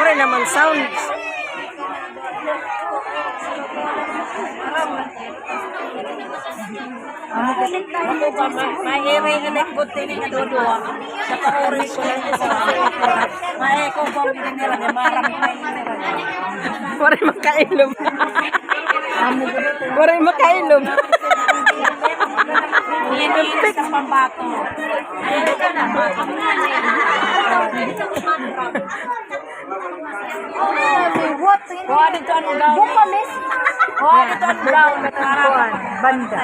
Ore naman sound. Ako ba, ma- mairay na nagbuti ni Kadudua. Sa pauri ko lang sa Mae ko ba ang nila na nila. Ore makailom. Ore makailom. Iniinis sa pambato. Kuha dito ang gown. Bukalis. Kuha dito ang brown. Kuan, banda.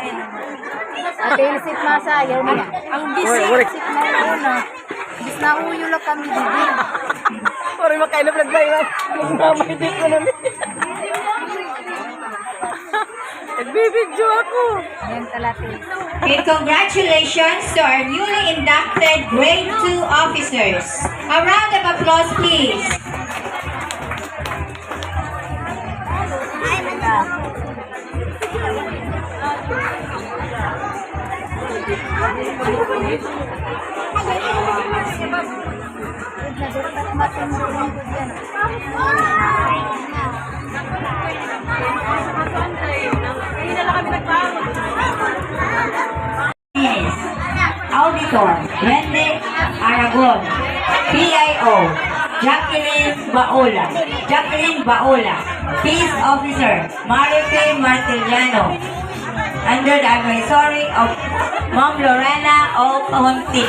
Ate isip na sa ayaw niya. Ang Ore, gising. ore. Na una. Bis na uyo lang kami dito. Ore makailom nagbaywan. Mamay din ko Nagbibidyo ako. Yan talati. Okay, congratulations to our newly inducted grade 2 officers. A round of applause, please. Yes. Auditor, Rende Aragon. PIO, Jacqueline Baola. Jacqueline Baola. Peace Officer, Marife Martiliano. Under the advisory of Mom Lorena O. Pahontin.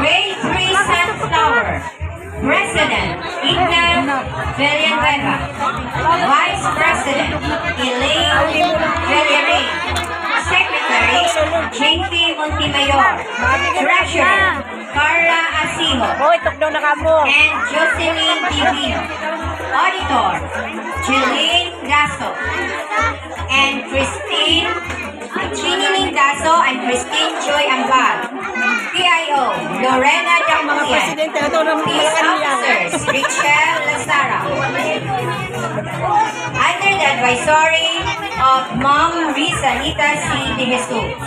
Grade 3 Sunflower. President, Igna Villanueva. Vice President, Elaine Villaray. Secretary, JP Montemayor. Treasurer, Carla kamo. And Jocelyn Divino. Auditor, Jeline Lazara. Under the advisory of Mom Risa Nita C. De Jesus.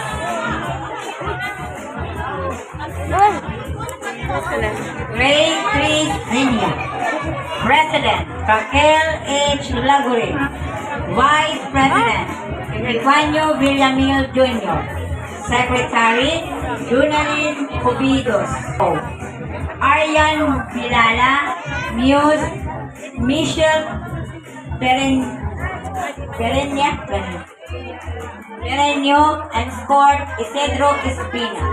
Grade 3 Senior. President, Raquel H. Lagure. Vice President, Epifanio Villamil Jr. Secretary, Dunalin Cubidos. Aryan Bilala, Muse, Michelle Peren, Perenya, Peren- Perenyo, and Scott Isidro Espina.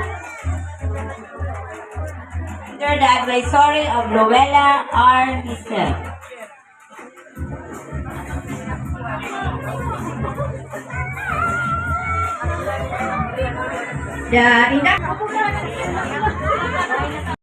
Under the advisory of Luella R. Giselle. The